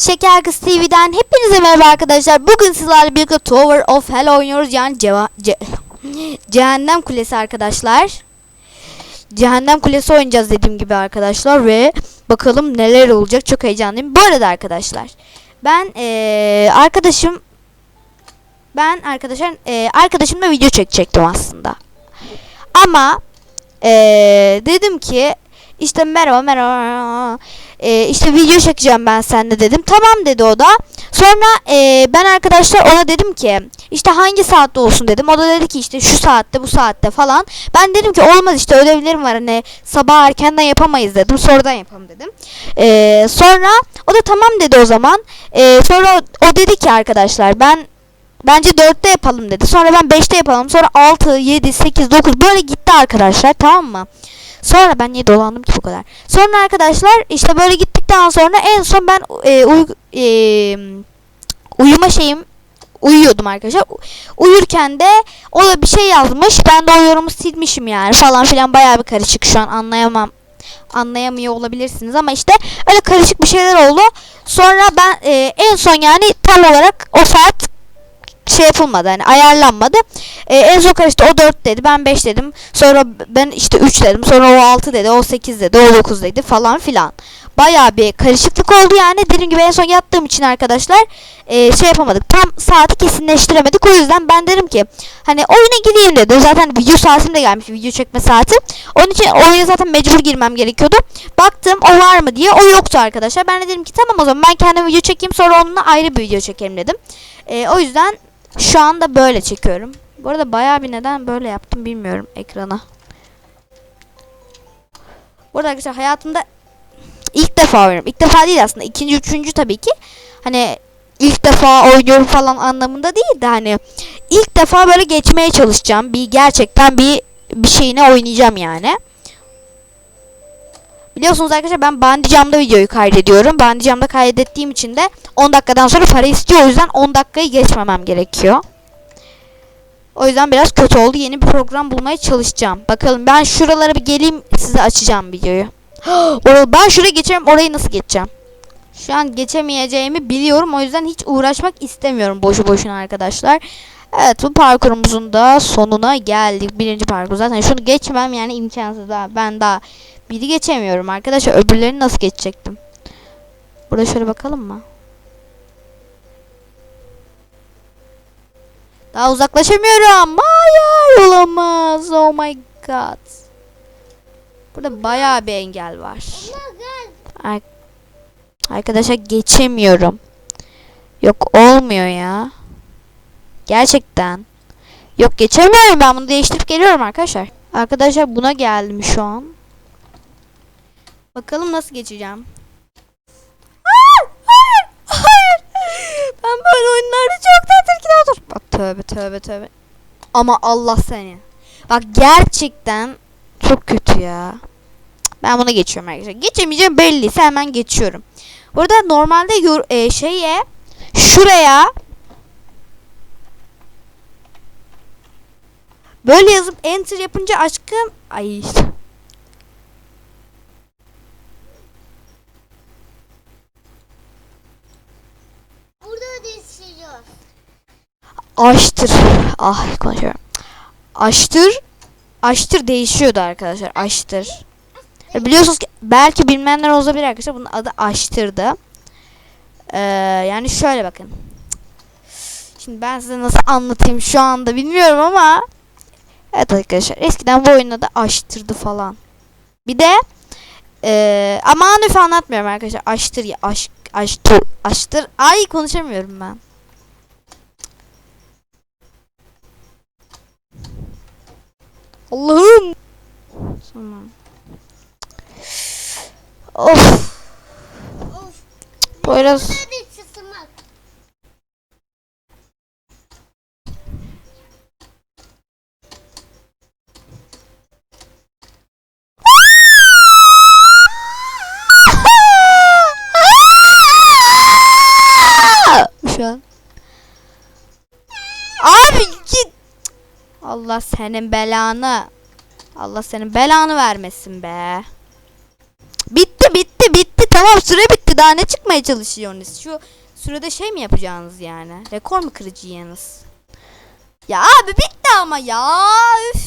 Şeker Kız TV'den hepinize merhaba arkadaşlar. Bugün sizlerle birlikte Tower of Hell oynuyoruz. Yani ceva- ce- Cehennem Kulesi arkadaşlar. Cehennem Kulesi oynayacağız dediğim gibi arkadaşlar ve bakalım neler olacak. Çok heyecanlıyım. Bu arada arkadaşlar ben eee, arkadaşım ben arkadaşlar eee, arkadaşımla video çekecektim aslında. Ama eee, dedim ki işte merhaba merhaba eee, işte video çekeceğim ben seninle dedim. Tamam dedi o da. Sonra eee, ben arkadaşlar ona dedim ki işte hangi saatte olsun dedim. O da dedi ki işte şu saatte bu saatte falan. Ben dedim ki olmaz işte ödevlerim var hani sabah erkenden yapamayız dedim. Sonradan yapalım dedim. Eee, sonra o da tamam dedi o zaman. Eee, sonra o dedi ki arkadaşlar ben Bence 4'te yapalım dedi. Sonra ben 5'te yapalım. Sonra 6, 7, 8, 9 böyle gitti arkadaşlar tamam mı? Sonra ben niye dolandım ki bu kadar? Sonra arkadaşlar işte böyle gittikten sonra en son ben e, uy- e, uyuma şeyim uyuyordum arkadaşlar. Uyurken de o da bir şey yazmış. Ben de o yorumu silmişim yani falan filan bayağı bir karışık şu an anlayamam. Anlayamıyor olabilirsiniz ama işte öyle karışık bir şeyler oldu. Sonra ben e, en son yani tam olarak o saat şey yapılmadı hani ayarlanmadı. Ee, en son karıştı o 4 dedi ben 5 dedim. Sonra ben işte 3 dedim. Sonra o 6 dedi o 8 dedi o 9 dedi falan filan. Bayağı bir karışıklık oldu yani. Dediğim gibi en son yattığım için arkadaşlar e, şey yapamadık. Tam saati kesinleştiremedik. O yüzden ben dedim ki hani oyuna gireyim dedim. Zaten video saatim de gelmiş. Video çekme saati. Onun için oyuna zaten mecbur girmem gerekiyordu. Baktım o var mı diye. O yoktu arkadaşlar. Ben de dedim ki tamam o zaman ben kendim video çekeyim. Sonra onunla ayrı bir video çekerim dedim. E, o yüzden şu anda böyle çekiyorum. Bu arada bayağı bir neden böyle yaptım bilmiyorum ekrana. Bu arada arkadaşlar hayatımda ilk defa oynuyorum. İlk defa değil aslında. ikinci, üçüncü tabii ki. Hani ilk defa oynuyorum falan anlamında değil de hani ilk defa böyle geçmeye çalışacağım. Bir gerçekten bir bir şeyine oynayacağım yani. Biliyorsunuz arkadaşlar ben Bandicam'da videoyu kaydediyorum. Bandicam'da kaydettiğim için de 10 dakikadan sonra para istiyor. O yüzden 10 dakikayı geçmemem gerekiyor. O yüzden biraz kötü oldu. Yeni bir program bulmaya çalışacağım. Bakalım ben şuralara bir geleyim size açacağım videoyu. Ben şuraya geçerim orayı nasıl geçeceğim? Şu an geçemeyeceğimi biliyorum. O yüzden hiç uğraşmak istemiyorum boşu boşuna arkadaşlar. Evet bu parkurumuzun da sonuna geldik. Birinci parkur. Zaten şunu geçmem yani imkansız daha. Ben daha biri geçemiyorum arkadaşlar. Öbürlerini nasıl geçecektim? Burada şöyle bakalım mı? Daha uzaklaşamıyorum. Hayır olamaz. Oh my god. Burada bayağı bir engel var. Ar- Arkadaşlar geçemiyorum. Yok olmuyor ya. Gerçekten. Yok geçemiyorum ben bunu değiştirip geliyorum arkadaşlar. Arkadaşlar buna geldim şu an. Bakalım nasıl geçeceğim. Hayır, hayır, hayır. Ben böyle oyunlarda çok tedirgin olur. Bak tövbe tövbe tövbe. Ama Allah seni. Bak gerçekten çok kötü ya. Ben buna geçiyorum arkadaşlar. Geçemeyeceğim belliyse hemen geçiyorum. Burada normalde yor- e, şeye şuraya böyle yazıp enter yapınca aşkım ay Burada değiştiriyor. Açtır. Ah konuşuyorum. Açtır. Açtır değişiyordu arkadaşlar. Açtır. E, Biliyorsunuz ki belki bilmeyenler olabilir arkadaşlar. Bunun adı açtırdı. Ee, yani şöyle bakın. Şimdi ben size nasıl anlatayım şu anda bilmiyorum ama Evet arkadaşlar eskiden bu oyunda da açtırdı falan. Bir de ee, aman üf anlatmıyorum arkadaşlar. Açtır ya aşk açtır açtır. Ay konuşamıyorum ben. Allah'ım. Tamam. Of. Of. Poyraz. Senin belanı. Allah senin belanı vermesin be. Bitti bitti bitti tamam süre bitti daha ne çıkmaya çalışıyorsunuz? Şu sürede şey mi yapacaksınız yani? Rekor mu kıracaksınız? Ya abi bitti ama ya. Üf.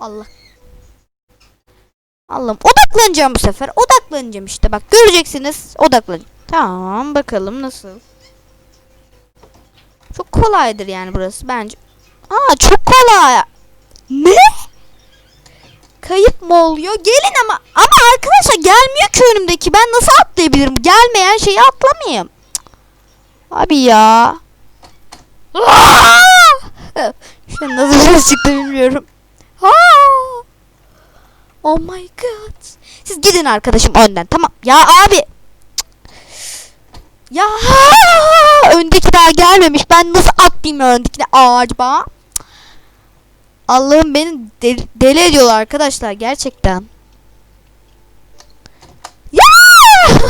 Allah. Allah'ım odaklanacağım bu sefer. Odaklanacağım işte bak göreceksiniz. Odaklan. Tamam bakalım nasıl. Çok kolaydır yani burası bence. Aa çok kolay. Ne? Kayıp mı oluyor? Gelin ama ama arkadaşlar gelmiyor ki önümdeki. Ben nasıl atlayabilirim? Gelmeyen şeyi atlamayayım. Cık. Abi ya. Şu nasıl ses çıktı bilmiyorum. Oh my god. Siz gidin arkadaşım önden. Tamam. Ya abi. Ya öndeki daha gelmemiş. Ben nasıl atlayayım öndekine acaba? Allah'ım beni deli, deli ediyorlar arkadaşlar gerçekten. Ya!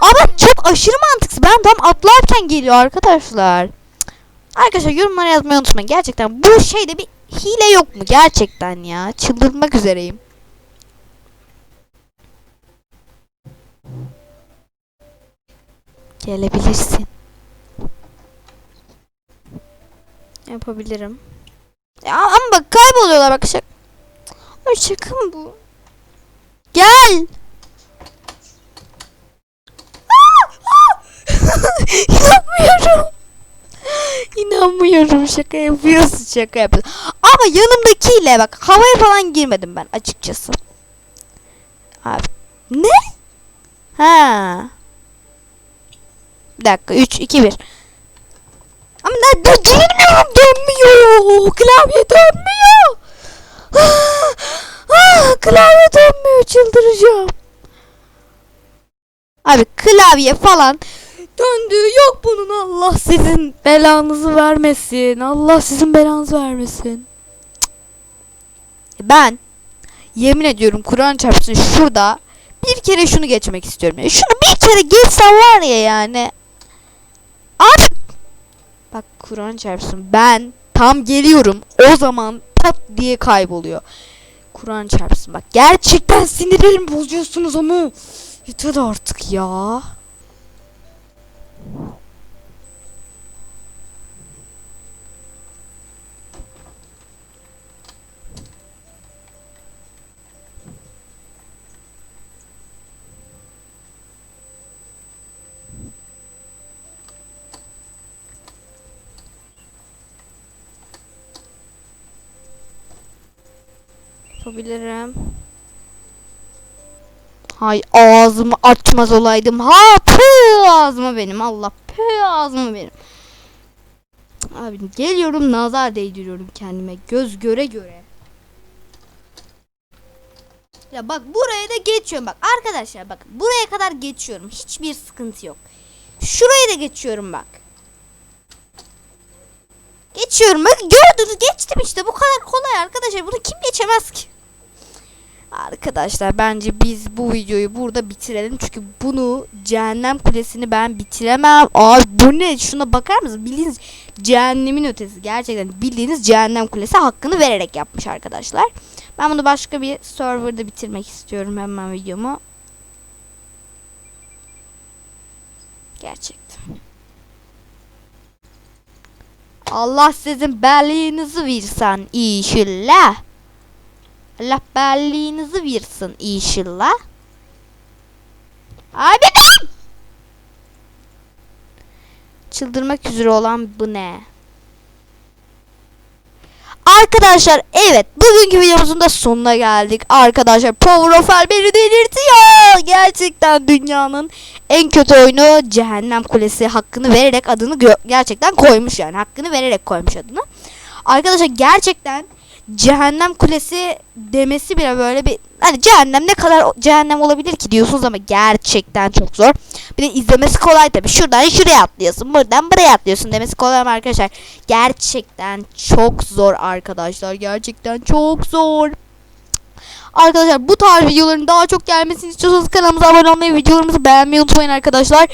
Ama çok aşırı mantıksız. Ben tam atlarken geliyor arkadaşlar. Arkadaşlar yorumlara yazmayı unutmayın. Gerçekten bu şeyde bir hile yok mu? Gerçekten ya. Çıldırmak üzereyim. Gelebilirsin. Yapabilirim. Ya ama bak kayboluyorlar bak şaka. Ay şaka mı bu? Gel. İnanmıyorum. İnanmıyorum şaka yapıyorsun şaka yapıyorsun. Ama yanımdakiyle bak havaya falan girmedim ben açıkçası. Abi ne? Ha. Bir dakika 3 2 1. Ama ne dö- dönmüyorum dönmüyor. Klavye dönmüyor. Ah, ah, klavye dönmüyor çıldıracağım. Abi klavye falan döndüğü yok bunun Allah sizin belanızı vermesin. Allah sizin belanızı vermesin. Ben yemin ediyorum Kur'an çarpsın şurada bir kere şunu geçmek istiyorum. Şunu bir kere geçsem var ya yani. Abi Bak Kur'an çarpsın ben tam geliyorum o zaman pat diye kayboluyor. Kur'an çarpsın bak gerçekten sinirlerimi bozuyorsunuz ama yeter artık ya. Yapabilirim. Hay ağzımı açmaz olaydım. Ha pı ağzıma benim. Allah pı ağzıma benim. Abi geliyorum nazar değdiriyorum kendime. Göz göre göre. Ya bak buraya da geçiyorum bak. Arkadaşlar bak buraya kadar geçiyorum. Hiçbir sıkıntı yok. Şurayı da geçiyorum bak. Geçiyorum. Bak gördünüz geçtim işte. Bu kadar kolay arkadaşlar. Bunu kim geçemez ki? Arkadaşlar bence biz bu videoyu burada bitirelim. Çünkü bunu cehennem kulesini ben bitiremem. Abi bu ne? Şuna bakar mısınız? Bildiğiniz cehennemin ötesi. Gerçekten bildiğiniz cehennem kulesi hakkını vererek yapmış arkadaşlar. Ben bunu başka bir serverda bitirmek istiyorum hemen videomu. Gerçekten. Allah sizin belinizi versin inşallah. Allah belinizi versin inşallah. Abi ben! Çıldırmak üzere olan bu ne? Arkadaşlar evet bugünkü videomuzun da sonuna geldik. Arkadaşlar Power of Hell beni delirtiyor. Gerçekten dünyanın en kötü oyunu Cehennem Kulesi hakkını vererek adını gerçekten koymuş yani. Hakkını vererek koymuş adını. Arkadaşlar gerçekten Cehennem Kulesi demesi bile böyle bir hani cehennem ne kadar cehennem olabilir ki diyorsunuz ama gerçekten çok zor. Bir de izlemesi kolay tabi. Şuradan şuraya atlıyorsun. Buradan buraya atlıyorsun demesi kolay ama arkadaşlar gerçekten çok zor arkadaşlar. Gerçekten çok zor. Arkadaşlar bu tarz videoların daha çok gelmesini istiyorsanız kanalımıza abone olmayı, videolarımızı beğenmeyi unutmayın arkadaşlar.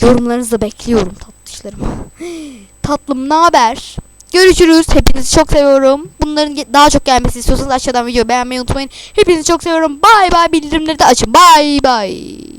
Yorumlarınızı bekliyorum tatlışlarım. Tatlım ne haber? Görüşürüz. Hepinizi çok seviyorum. Bunların daha çok gelmesini istiyorsanız aşağıdan video beğenmeyi unutmayın. Hepinizi çok seviyorum. Bay bay. Bildirimleri de açın. Bay bay.